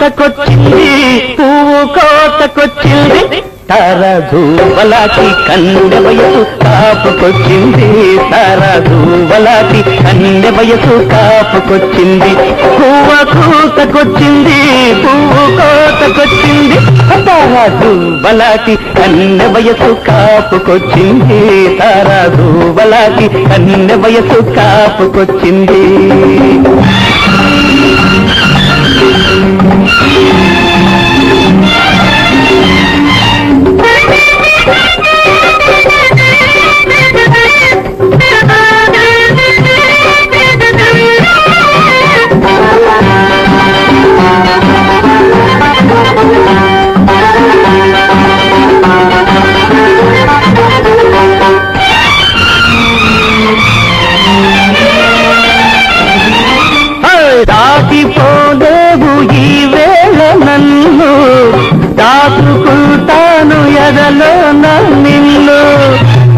కోతకొచ్చింది పువ్వు కోతకొచ్చింది తరధూవలాకి కన్నె వయసు కాపుకొచ్చింది తరధూవలాకి కన్నె వయసు కాపుకొచ్చింది. పువ్వ కూతకొచ్చింది పువ్వు కోతకొచ్చింది తరదూవలాకి కన్నె వయసు కాపుకొచ్చింది తరదూవలాకి కన్నె వయసు కాపుకొచ్చింది. దాటిపోలేవు ఈ వేళ నన్ను. దాటుకుంటాను ఎదలో నిన్ను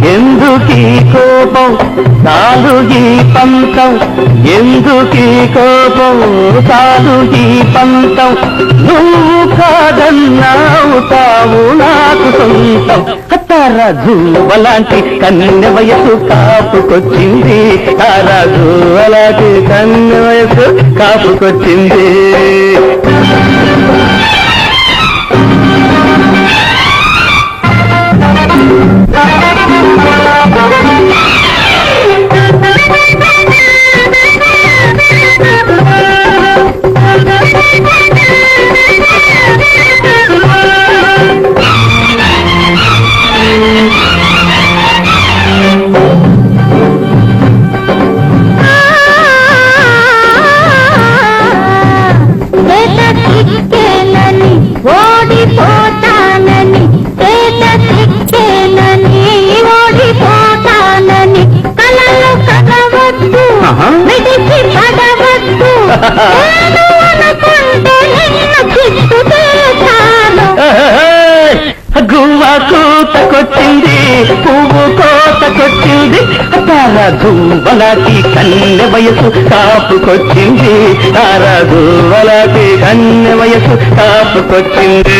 ఎందుకీ కోపం? చాలు ఈ పంతం. ఎందుకీ కోపం? చాలు ఈ పంతం. నువ్వు కాదన్నావు తావు నాకు సొంతం. తారాజు కన్నె వయసు కాపుకొచ్చింది. తారాజు అలాంటి కన్నె వయసు కాపుకొచ్చింది. గువ్వ కూతకొచ్చింది పువ్వు కోతకొచ్చింది తారాజు వలాకి కన్నె వయసు కాపుకొచ్చింది తారాజు వలాకి కన్నె వయసు కాపుకొచ్చింది.